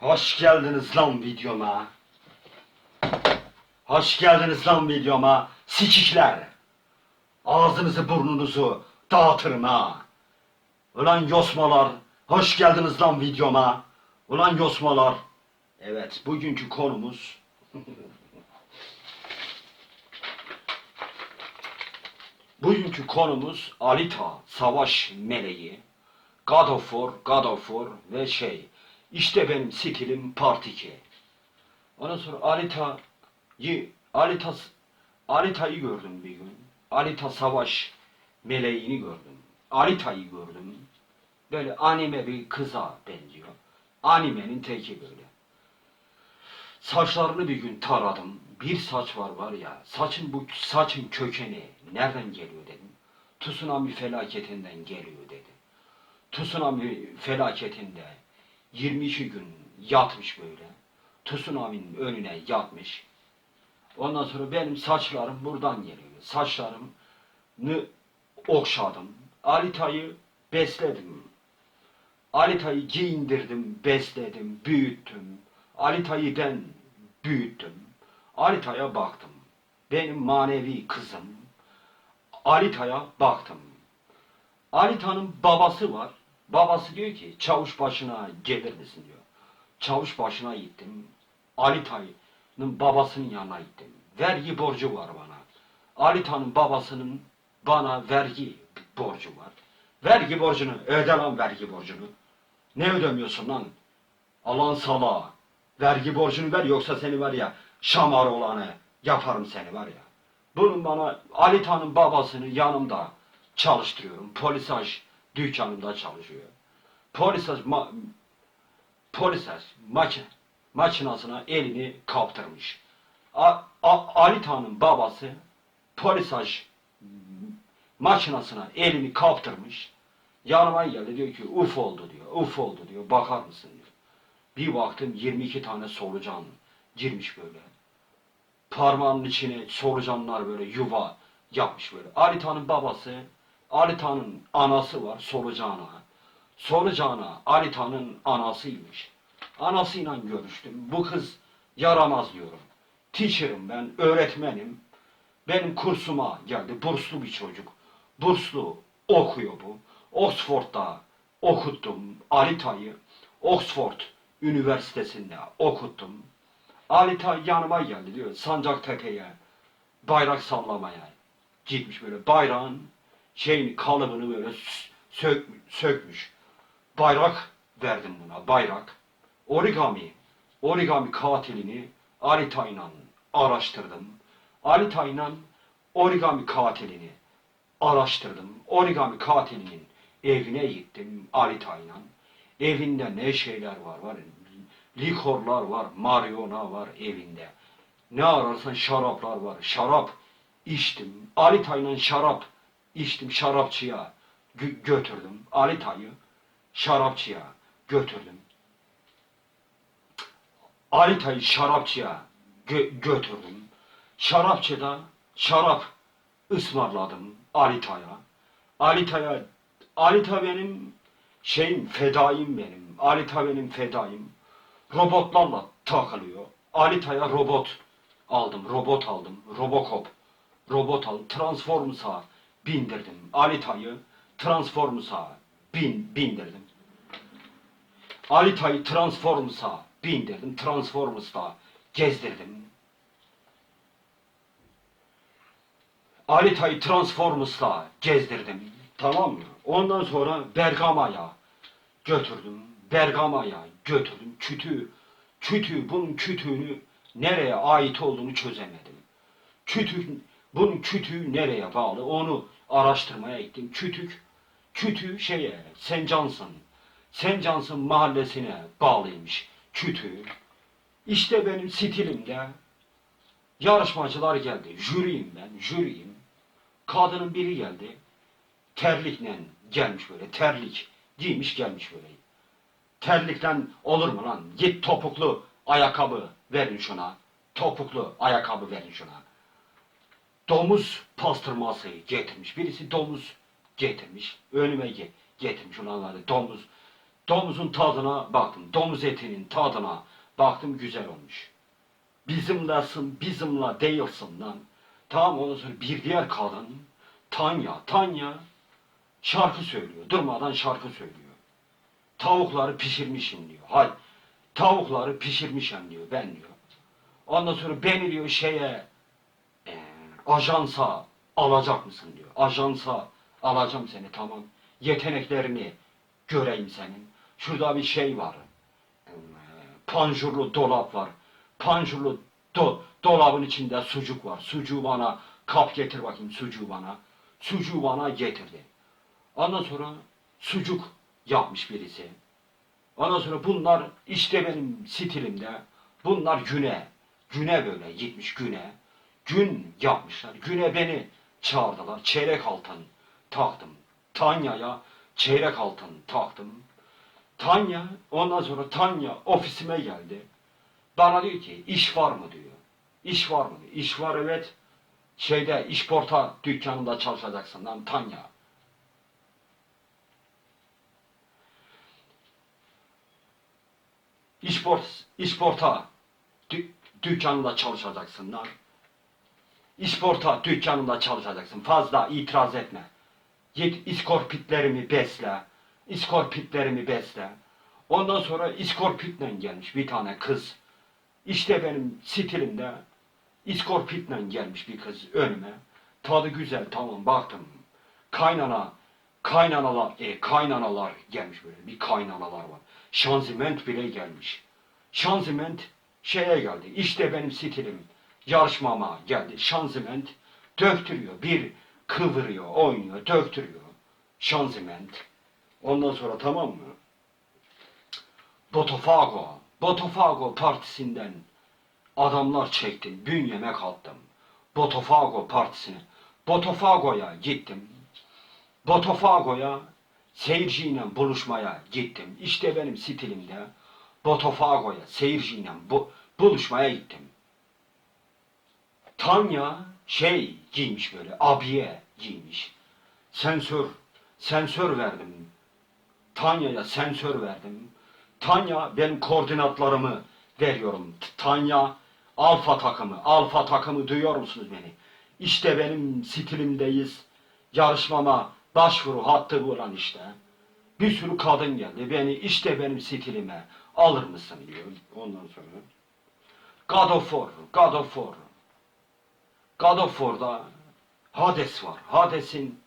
Hoş geldiniz lan videoma. Hoş geldiniz lan videoma. Sikikler. Ağzınızı burnunuzu dağıtırım ha. Ulan yosmalar. Hoş geldiniz lan videoma. Ulan yosmalar. Evet bugünkü konumuz. bugünkü konumuz Alita Savaş Meleği. God of War, God of War ve şey. İşte benim stilim Part 2. Ondan sonra Alita'yı Alita Alita'yı gördüm bir gün. Alita Savaş meleğini gördüm. Alita'yı gördüm. Böyle anime bir kıza benziyor. Animenin teki böyle. Saçlarını bir gün taradım. Bir saç var var ya. Saçın bu saçın kökeni nereden geliyor dedim. Tsunami felaketinden geliyor dedi. Tsunami felaketinde 22 gün yatmış böyle. Tsunami'nin önüne yatmış. Ondan sonra benim saçlarım buradan geliyor. Saçlarımı okşadım. Alita'yı besledim. Alita'yı giyindirdim, besledim, büyüttüm. Alita'yı ben büyüttüm. Alita'ya baktım. Benim manevi kızım. Alita'ya baktım. Alita'nın babası var. Babası diyor ki çavuş başına gelir misin diyor. Çavuş başına gittim. Alita'nın babasının yanına gittim. Vergi borcu var bana. Alita'nın babasının bana vergi borcu var. Vergi borcunu öde lan vergi borcunu. Ne ödemiyorsun lan? Allah'ın salağı. Vergi borcunu ver yoksa seni var ya şamar olanı yaparım seni var ya. Bunun bana Alita'nın babasını yanımda çalıştırıyorum. Polisaj dükkanımda çalışıyor. Polisaj ma polisaj makine makinasına elini kaptırmış. A, A- Alita'nın babası polisaj makinasına elini kaptırmış. Yanıma geldi diyor ki uf oldu diyor. Uf oldu diyor. Bakar mısın diyor. Bir baktım 22 tane solucan girmiş böyle. Parmağının içine solucanlar böyle yuva yapmış böyle. Alita'nın babası, Alita'nın anası var solucana. Solucana Alita'nın anasıymış. Anasıyla görüştüm. Bu kız yaramaz diyorum. Teacher'ım ben, öğretmenim. Benim kursuma geldi. Burslu bir çocuk. Burslu okuyor bu. Oxford'da okuttum Alita'yı. Oxford Üniversitesi'nde okuttum. Alita yanıma geldi diyor. Sancaktepe'ye bayrak sallamaya gitmiş böyle bayrağın şeyin kalıbını böyle sök, sökmüş. Bayrak verdim buna bayrak. Origami. Origami katilini Alita ile araştırdım. Alita ile origami katilini araştırdım. Origami katilinin evine gittim Alita ile. Evinde ne şeyler var var. Likorlar var, mariona var evinde. Ne ararsan şaraplar var. Şarap içtim. Alita ile şarap içtim. Şarapçıya gö- götürdüm. Alita'yı şarapçıya götürdüm. Alita'yı şarapçıya gö- götürdüm. Şarapçıda şarap ısmarladım Alita'ya. Alita'ya Alita benim şeyim fedaim benim. Alita benim fedaim. Robotlarla takılıyor. Alita'ya robot aldım. Robot aldım. Robocop. Robot aldım. Transformers'a bindirdim. Alita'yı Transformers'a bin, bindirdim. Alita'yı Transformers'a bindirdim. Transformers'ta gezdirdim. Alita'yı Transformers'ta gezdirdim. Tamam mı? Ondan sonra Bergama'ya götürdüm. Bergama'ya götürdüm. Kütüğü, kütüğü, bunun kütüğünü nereye ait olduğunu çözemedim. Kütük, bunun kütüğü nereye bağlı onu araştırmaya gittim. Kütük, kütüğü şeye, St. Johnson mahallesine bağlıymış kütüğü. İşte benim stilimde yarışmacılar geldi. Jüriyim ben, jüriyim. Kadının biri geldi. Terlikle gelmiş böyle, terlik giymiş gelmiş böyle. Terlikten olur mu lan? Git topuklu ayakkabı verin şuna. Topuklu ayakkabı verin şuna. Domuz pastırması getirmiş. Birisi domuz getirmiş. Önüme ge- getirmiş ulan hadi domuz Domuzun tadına baktım. Domuz etinin tadına baktım güzel olmuş. Bizimlesin, bizimle değilsin lan. Tamam ondan sonra bir diğer kadın Tanya, Tanya şarkı söylüyor. Durmadan şarkı söylüyor. Tavukları pişirmişim diyor. Hay, tavukları pişirmişim diyor ben diyor. Ondan sonra beni diyor şeye ajansa alacak mısın diyor. Ajansa alacağım seni tamam. Yeteneklerini göreyim senin. Şurada bir şey var. Panjurlu dolap var. Panjurlu do, dolabın içinde sucuk var. Sucuğu bana kap getir bakayım sucuğu bana. Sucuğu bana getirdi. Ondan sonra sucuk yapmış birisi. Ondan sonra bunlar işte benim stilimde. Bunlar güne, güne böyle gitmiş güne. Gün yapmışlar. Güne beni çağırdılar. Çeyrek altın taktım. Tanya'ya çeyrek altın taktım. Tanya, ondan sonra Tanya ofisime geldi. Bana diyor ki iş var mı diyor. İş var mı? İş var evet. Şeyde işporta dükkanında çalışacaksın lan Tanya. İşport, işporta dü, dükkanında çalışacaksın lan. İşporta dükkanında çalışacaksın. Fazla itiraz etme. Git iskorpitlerimi besle. İskorpitlerimi besle. Ondan sonra iskorpitle gelmiş bir tane kız. İşte benim stilimde iskorpitle gelmiş bir kız önüme. Tadı güzel tamam baktım. Kaynana, kaynanalar, e, kaynanalar gelmiş böyle bir kaynanalar var. Şanziment bile gelmiş. Şanziment şeye geldi. İşte benim stilim yarışmama geldi. Şanziment döktürüyor. Bir kıvırıyor, oynuyor, döktürüyor. Şanziment. Ondan sonra tamam mı? Botafogo, Botafogo partisinden adamlar çektim. Bünyeme kalktım. Botafogo partisine. Botafogo'ya gittim. Botafogo'ya seyirciyle buluşmaya gittim. İşte benim stilimde Botafogo'ya seyirciyle bu, buluşmaya gittim. Tanya şey giymiş böyle abiye giymiş. Sensör, sensör verdim. Tanya'ya sensör verdim. Tanya benim koordinatlarımı veriyorum. Tanya alfa takımı, alfa takımı duyuyor musunuz beni? İşte benim stilimdeyiz. Yarışmama başvuru hattı bulan işte. Bir sürü kadın geldi. Beni işte benim stilime alır mısın diyor. Ondan sonra God of War, God of War. God of War'da Hades var. Hades'in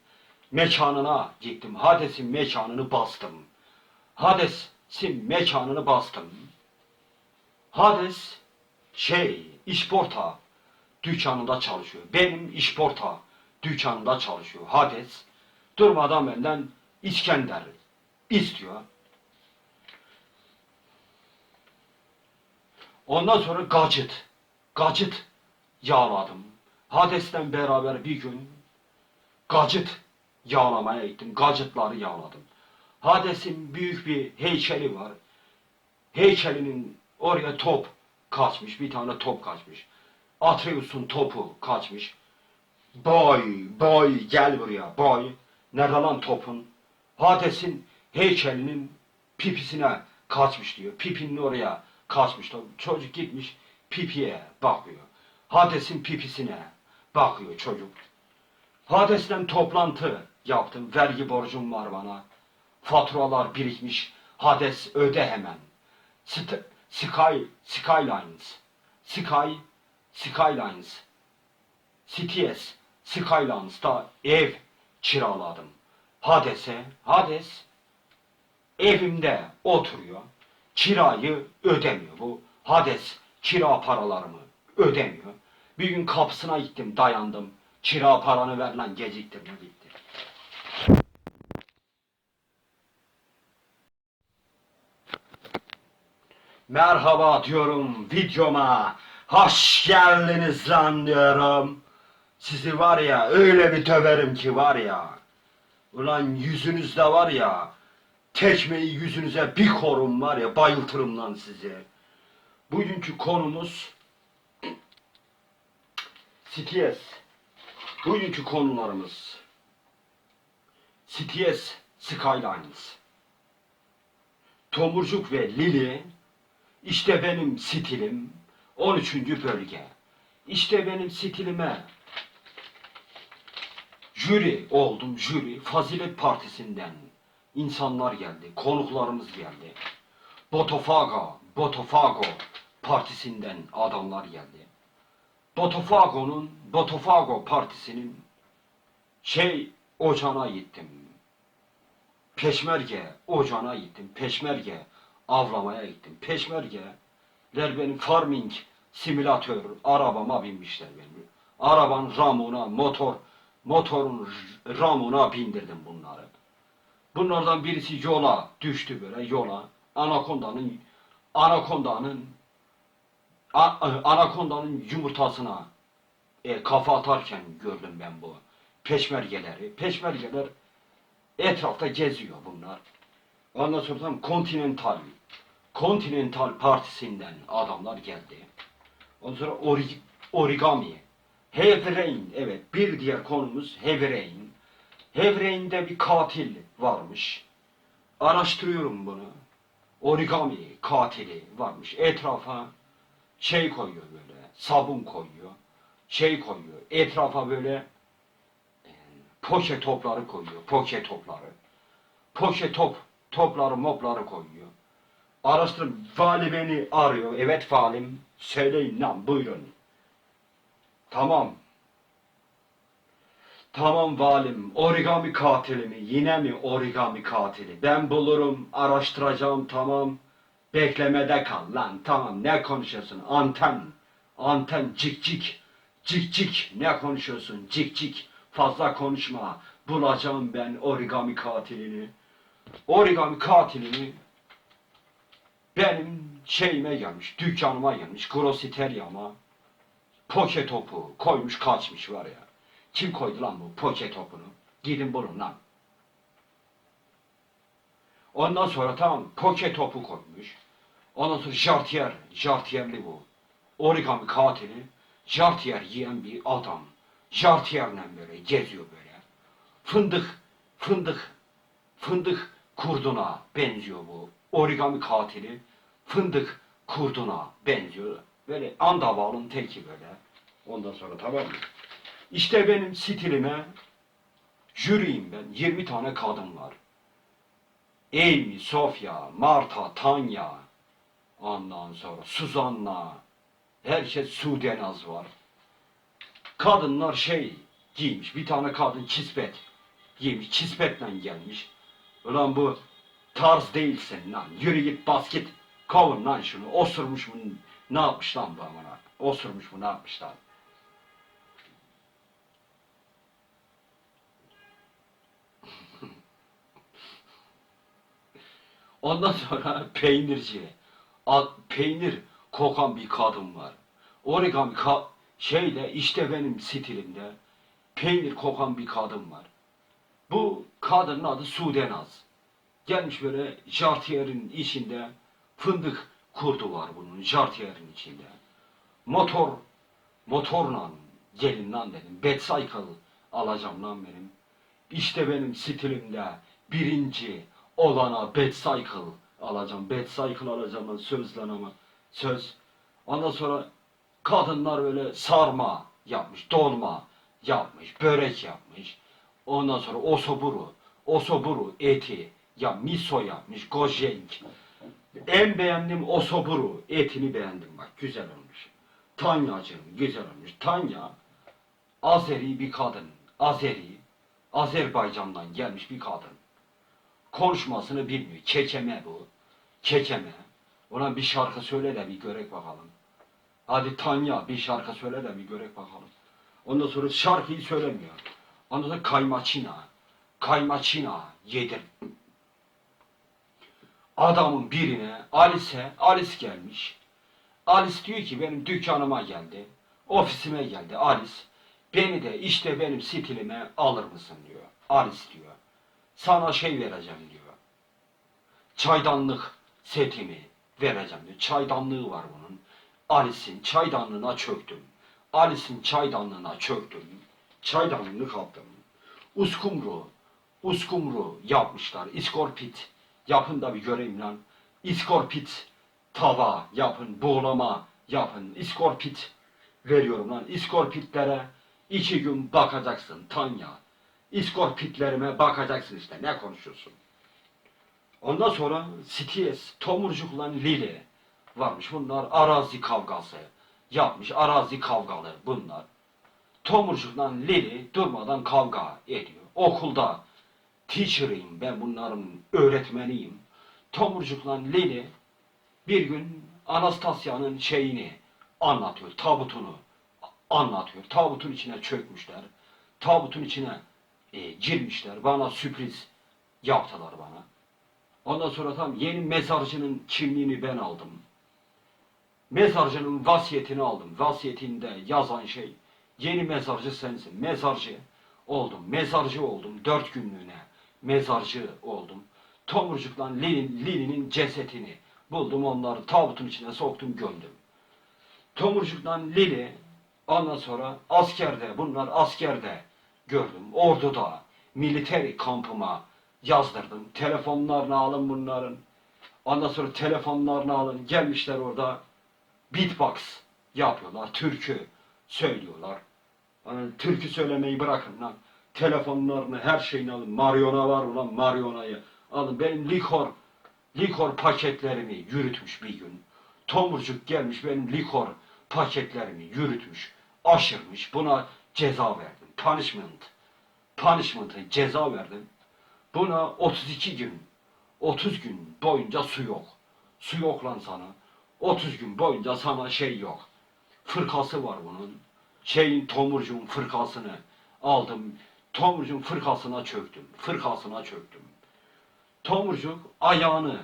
mekanına gittim. Hades'in mekanını bastım. Hades'in mekanını bastım. Hades şey işporta dükkanında çalışıyor. Benim işporta dükkanında çalışıyor. Hades durmadan benden İskender istiyor. Ondan sonra gacıt. Gacıt yağladım. Hades'ten beraber bir gün gacıt yağlamaya gittim. Gacıtları yağladım. Hades'in büyük bir heykeli var. Heykelinin oraya top kaçmış. Bir tane top kaçmış. Atreus'un topu kaçmış. Boy, boy gel buraya boy. Nerede lan topun? Hades'in heykelinin pipisine kaçmış diyor. Pipinin oraya kaçmış. Çocuk gitmiş pipiye bakıyor. Hades'in pipisine bakıyor çocuk. Hades'le toplantı yaptım. Vergi borcum var bana. Faturalar birikmiş. Hades öde hemen. St- Sky, Skylines. Sky, Skylines. CTS, Skylines'ta ev kiraladım. Hades'e, Hades evimde oturuyor. Kirayı ödemiyor bu. Hades kira paralarımı ödemiyor. Bir gün kapısına gittim dayandım. Kira paranı ver lan geciktirme gitti. Merhaba diyorum videoma. Hoş geldiniz lan diyorum. Sizi var ya öyle bir döverim ki var ya. Ulan yüzünüzde var ya. Tekmeyi yüzünüze bir korum var ya bayıltırım lan sizi. Bugünkü konumuz CTS. Bugünkü konularımız CTS Skylines. Tomurcuk ve Lili, işte benim stilim, 13. bölge. İşte benim stilime jüri oldum, jüri. Fazilet Partisi'nden insanlar geldi, konuklarımız geldi. Botofago, Botofago Partisi'nden adamlar geldi. Botofago'nun, Botofago Partisi'nin şey ocağına gittim. Peşmerge ocağına gittim. Peşmerge avlamaya gittim. Peşmergeler benim farming simülatör arabama binmişler benim. Arabanın ramuna, motor, motorun ramuna bindirdim bunları. Bunlardan birisi yola düştü böyle yola. Anakondanın anakondanın a- anakondanın yumurtasına e, kafa atarken gördüm ben bu peşmergeleri. Peşmergeler etrafta geziyor bunlar. Ondan sonra tam Continental, Continental Partisi'nden adamlar geldi. Ondan sonra ori- origami, Heavy Rain, evet bir diğer konumuz Heavy Rain. Heavy Rain'de bir katil varmış. Araştırıyorum bunu. Origami katili varmış. Etrafa şey koyuyor böyle, sabun koyuyor, şey koyuyor. Etrafa böyle e, poşe topları koyuyor, poşe topları. Poşe top, topları mopları koyuyor. Araştırın, vali beni arıyor. Evet valim, söyleyin lan buyurun. Tamam. Tamam valim, origami katili mi? Yine mi origami katili? Ben bulurum, araştıracağım tamam. Beklemede kal lan tamam ne konuşuyorsun? Anten, anten cik cik, cik cik ne konuşuyorsun? Cik cik fazla konuşma. Bulacağım ben origami katilini. Origami katilini benim şeyime gelmiş, dükkanıma gelmiş, Grositerya'ma poke topu koymuş kaçmış var ya. Kim koydu lan bu poke topunu? Gidin bulun lan. Ondan sonra tamam poke topu koymuş. Ondan sonra jartiyer, jartiyerli bu. Origami katili, jartiyer yiyen bir adam. Jartiyerle böyle geziyor böyle. Fındık, fındık, fındık kurduna benziyor bu. Origami katili fındık kurduna benziyor. Böyle andavalın teki böyle. Ondan sonra tamam mı? İşte benim stilime jüriyim ben. 20 tane kadın var. Amy, Sofia, Marta, Tanya, ondan sonra Suzanna, herkes Sudenaz var. Kadınlar şey giymiş, bir tane kadın kispet giymiş, kispetle gelmiş. Ulan bu tarz değilsin lan, yürü git bas git, kavun lan şunu, osurmuş mu, ne yapmış lan bu amına, osurmuş mu ne yapmış lan. Ondan sonra peynirci. A- peynir kokan bir kadın var. Origami ka şeyde işte benim stilimde peynir kokan bir kadın var. Bu kadının adı Sudenaz. Gelmiş böyle jartiyerin içinde fındık kurdu var bunun jartiyerin içinde. Motor motorla gelin lan dedim. Betcycle alacağım lan benim. İşte benim stilimde birinci olana Betcycle alacağım. Betcycle alacağım lan söz lan ama söz. Ondan sonra kadınlar böyle sarma yapmış, dolma yapmış, börek yapmış. Ondan sonra osoburu, osoburu eti ya miso yapmış, gojenk. En beğendiğim osoburu etini beğendim bak güzel olmuş. Tanyacığım güzel olmuş. Tanya Azeri bir kadın. Azeri, Azerbaycan'dan gelmiş bir kadın. Konuşmasını bilmiyor. Kekeme bu. Kekeme. Ona bir şarkı söyle de bir görek bakalım. Hadi Tanya bir şarkı söyle de bir görek bakalım. Ondan sonra şarkıyı söylemiyor. Ondan sonra kaymaçina. Kaymaçina yedir. Adamın birine Alice, Alice gelmiş. Alice diyor ki benim dükkanıma geldi. Ofisime geldi Alice. Beni de işte benim stilime alır mısın diyor. Alice diyor. Sana şey vereceğim diyor. Çaydanlık setimi vereceğim diyor. Çaydanlığı var bunun. Alice'in çaydanlığına çöktüm. Alice'in çaydanlığına çöktüm. Çaydanlığını kaptım. Uskumru, uskumru yapmışlar. İskorpit yapın da bir göreyim lan. iskorpit tava yapın, buğulama yapın, iskorpit veriyorum lan. İskorpitlere iki gün bakacaksın Tanya. İskorpitlerime bakacaksın işte ne konuşuyorsun. Ondan sonra Sties, Tomurcuk'la Lili varmış. Bunlar arazi kavgası yapmış. Arazi kavgalı bunlar. Tomurcuk'la Lili durmadan kavga ediyor. Okulda teacher'ıyım ben bunların öğretmeniyim. Tomurcuk'la Lili bir gün Anastasya'nın şeyini anlatıyor, tabutunu anlatıyor. Tabutun içine çökmüşler. Tabutun içine e, girmişler. Bana sürpriz yaptılar bana. Ondan sonra tam yeni mezarcının kimliğini ben aldım. Mezarcının vasiyetini aldım. Vasiyetinde yazan şey yeni mezarcı sensin. Mezarcı oldum. Mezarcı oldum. Dört günlüğüne mezarcı oldum. Tomurcukla Lili'nin Lili'nin cesetini buldum. Onları tabutun içine soktum gömdüm. Tomurcukla Lili ondan sonra askerde bunlar askerde gördüm. Orduda militeri kampıma yazdırdım. Telefonlarını alın bunların. Ondan sonra telefonlarını alın. Gelmişler orada beatbox yapıyorlar. Türkü söylüyorlar. Yani türkü söylemeyi bırakın lan. Telefonlarını her şeyini alın. Mariona var ulan Mariona'yı alın. Benim likor likor paketlerimi yürütmüş bir gün. Tomurcuk gelmiş benim likor paketlerimi yürütmüş. Aşırmış. Buna ceza verdim. Punishment. Punishment'ı ceza verdim. Buna 32 gün, 30 gün boyunca su yok. Su yok lan sana. 30 gün boyunca sana şey yok. Fırkası var bunun. Şeyin tomurcuğun fırkasını aldım. Tomurcuğun fırkasına çöktüm. Fırkasına çöktüm. Tomurcuk ayağını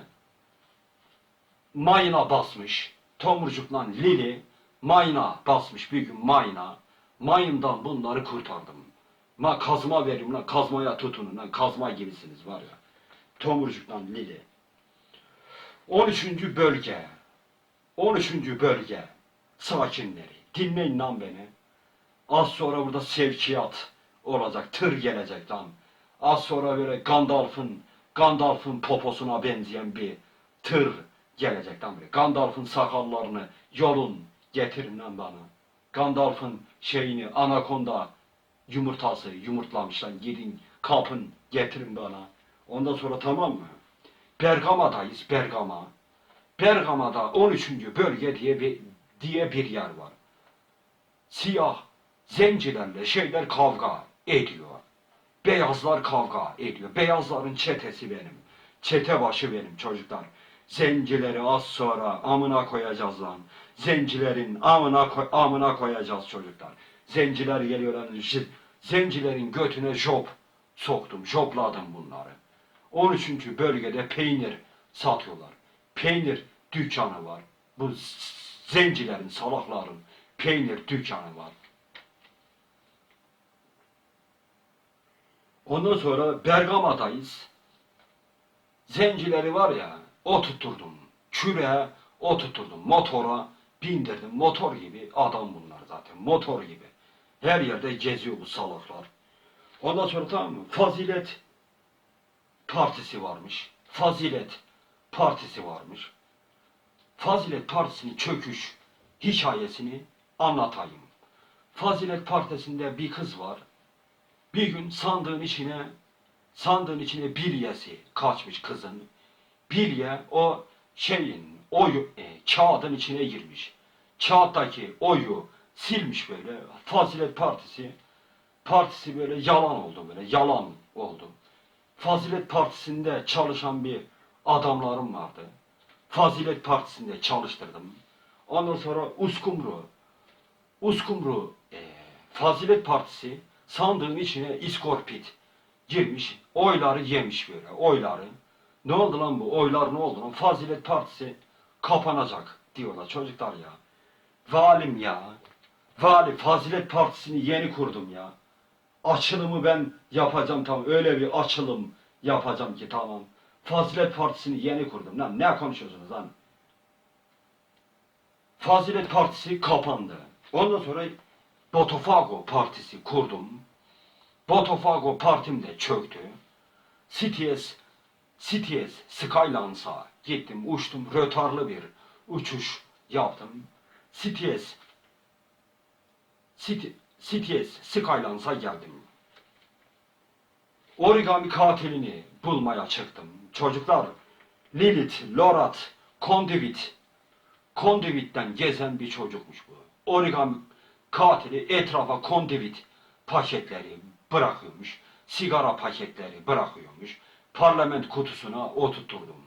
mayına basmış. Tomurcukla Lili mayına basmış bir gün mayına. Mayından bunları kurtardım. Ma kazma veriyorum lan kazmaya tutunun lan kazma gibisiniz var ya. Tomurcuktan Lili. 13. bölge. 13. bölge. Sakinleri. Dinleyin lan beni. Az sonra burada sevkiyat olacak. Tır gelecek lan. Az sonra böyle Gandalf'ın Gandalf'ın poposuna benzeyen bir tır gelecek lan. Gandalf'ın sakallarını yolun getirin lan bana. Gandalf'ın şeyini anakonda yumurtası yumurtlamışlar. Gidin kapın getirin bana. Ondan sonra tamam mı? Bergama'dayız Bergama. Bergama'da 13. bölge diye bir diye bir yer var. Siyah zencilerle şeyler kavga ediyor. Beyazlar kavga ediyor. Beyazların çetesi benim. Çete başı benim çocuklar. Zencileri az sonra amına koyacağız lan. Zencilerin amına, amına koyacağız çocuklar. Zenciler geliyorlar. j- Zencilerin götüne job soktum. Jopladım bunları. 13. bölgede peynir satıyorlar. Peynir dükkanı var. Bu zencilerin, salakların peynir dükkanı var. Ondan sonra Bergama'dayız. Zencileri var ya, o tutturdum. Küreğe o tutturdum. Motora bindirdim. Motor gibi adam bunlar zaten. Motor gibi. Her yerde geziyor bu salaklar. Ondan sonra tamam mı? Fazilet partisi varmış. Fazilet partisi varmış. Fazilet Partisi'nin çöküş hikayesini anlatayım. Fazilet Partisi'nde bir kız var. Bir gün sandığın içine sandığın içine bilyesi kaçmış kızın. Bilye o şeyin oyu e, kağıdın içine girmiş. Kağıttaki oyu silmiş böyle. Fazilet Partisi partisi böyle yalan oldu böyle yalan oldu. Fazilet Partisi'nde çalışan bir adamlarım vardı. Fazilet Partisi'nde çalıştırdım. Ondan sonra Uskumru Uskumru e, Fazilet Partisi sandığın içine iskorpit girmiş. Oyları yemiş böyle oyları. Ne oldu lan bu oylar ne oldu lan? Fazilet Partisi kapanacak diyorlar çocuklar ya. Valim ya. Vali Fazilet Partisi'ni yeni kurdum ya. Açılımı ben yapacağım tamam. Öyle bir açılım yapacağım ki tamam. Fazilet Partisi'ni yeni kurdum. Lan ne konuşuyorsunuz lan? Fazilet Partisi kapandı. Ondan sonra Botafogo Partisi kurdum. Botafogo partim de çöktü. Cities, Cities Skylines'a gittim uçtum rötarlı bir uçuş yaptım. CTS City, CTS Skylines'a geldim. Origami katilini bulmaya çıktım. Çocuklar Lilith, Lorat, Conduit Conduit'ten gezen bir çocukmuş bu. Origami katili etrafa Conduit paketleri bırakıyormuş. Sigara paketleri bırakıyormuş. Parlament kutusuna oturtturdum.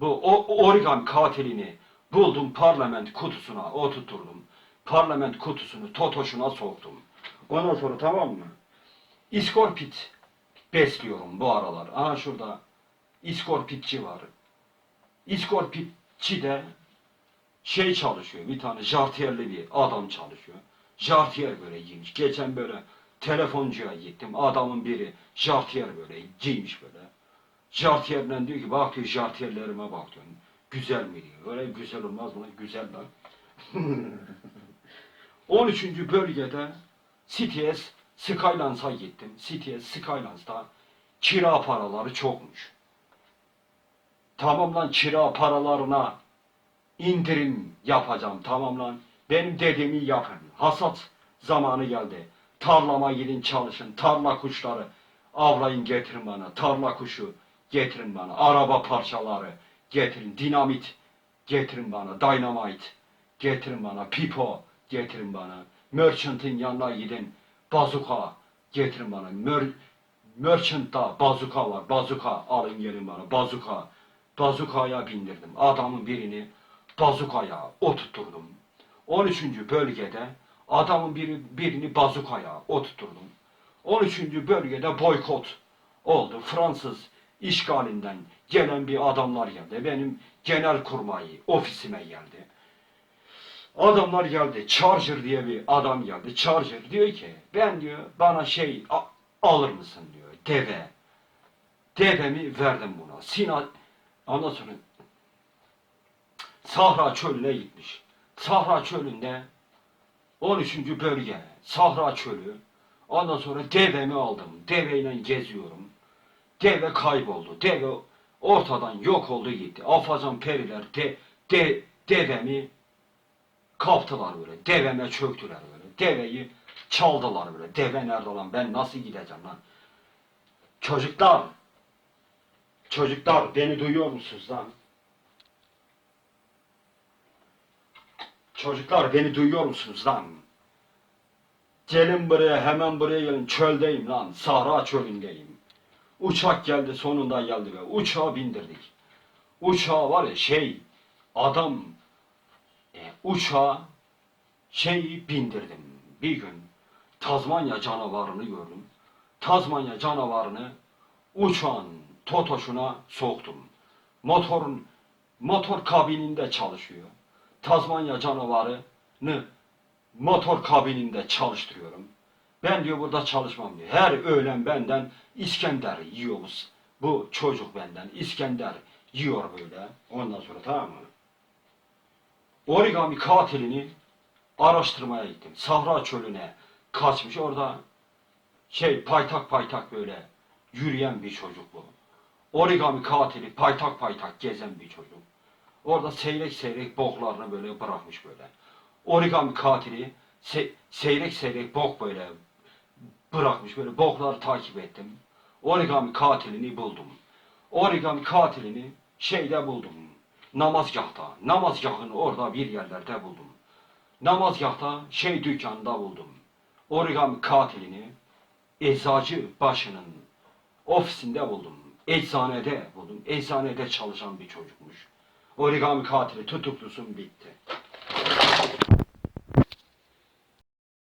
Bu o, origami katilini buldum parlament kutusuna oturtturdum. Parlament kutusunu totoşuna soktum. Ondan sonra tamam mı? İskorpit besliyorum bu aralar. Aha şurada iskorpitçi var. İskorpitçi de şey çalışıyor. Bir tane jartiyerli bir adam çalışıyor. Jartiyer böyle giymiş. Geçen böyle telefoncuya gittim. Adamın biri jartiyer böyle giymiş böyle. Jartiyerden diyor ki bak diyor jartiyerlerime bak diyor. Güzel mi diyor. Öyle güzel olmaz mı? Güzel lan. 13. bölgede CTS Skylines'a gittim. CTS Skylines'ta kira paraları çokmuş. Tamam lan kira paralarına indirim yapacağım. Tamam lan. Benim dediğimi yapın. Hasat zamanı geldi. Tarlama gidin çalışın. Tarla kuşları avlayın getirin bana. Tarla kuşu getirin bana. Araba parçaları getirin. Dinamit getirin bana. Dynamite getirin bana. Pipo getirin bana. Merchant'ın yanına gidin. Bazuka getirin bana. Mer Merchant'ta bazuka var. Bazuka alın gelin bana. Bazuka. Bazukaya bindirdim. Adamın birini bazukaya oturtturdum. 13. bölgede adamın biri, birini bazukaya oturtturdum. 13. bölgede boykot oldu. Fransız işgalinden gelen bir adamlar geldi. Benim genel kurmayı ofisime geldi. Adamlar geldi. Charger diye bir adam geldi. Charger diyor ki ben diyor bana şey alır mısın diyor. Deve. Devemi verdim buna. Sina ondan sonra Sahra çölüne gitmiş. Sahra çölünde 13. bölge Sahra çölü. Ondan sonra devemi aldım. Deveyle geziyorum. Deve kayboldu. Deve ortadan yok oldu gitti. Afacan periler de, de, devemi kaptılar böyle. Deveme çöktüler böyle. Deveyi çaldılar böyle. Deve nerede lan? Ben nasıl gideceğim lan? Çocuklar. Çocuklar beni duyuyor musunuz lan? Çocuklar beni duyuyor musunuz lan? Gelin buraya hemen buraya gelin çöldeyim lan. Sahra çölündeyim. Uçak geldi sonunda geldi ve uçağa bindirdik. Uçağa var ya şey adam e, uçağa şeyi bindirdim. Bir gün Tazmanya canavarını gördüm. Tazmanya canavarını uçağın totoşuna soktum. Motorun motor kabininde çalışıyor. Tazmanya canavarını motor kabininde çalıştırıyorum. Ben diyor burada çalışmam diyor. Her öğlen benden İskender yiyoruz. Bu çocuk benden İskender yiyor böyle. Ondan sonra tamam mı? Origami katilini araştırmaya gittim. Sahra çölüne kaçmış. Orada şey paytak paytak böyle yürüyen bir çocuk bu. Origami katili paytak paytak gezen bir çocuk. Orada seyrek seyrek boklarını böyle bırakmış böyle. Origami katili se- seyrek seyrek bok böyle bırakmış böyle bokları takip ettim. Origami katilini buldum. Origami katilini şeyde buldum. Namazgahta. Namazgahın orada bir yerlerde buldum. Namazgahta şey dükkanında buldum. Origami katilini eczacı başının ofisinde buldum. Eczanede buldum. Eczanede çalışan bir çocukmuş. Origami katili tutuklusun bitti.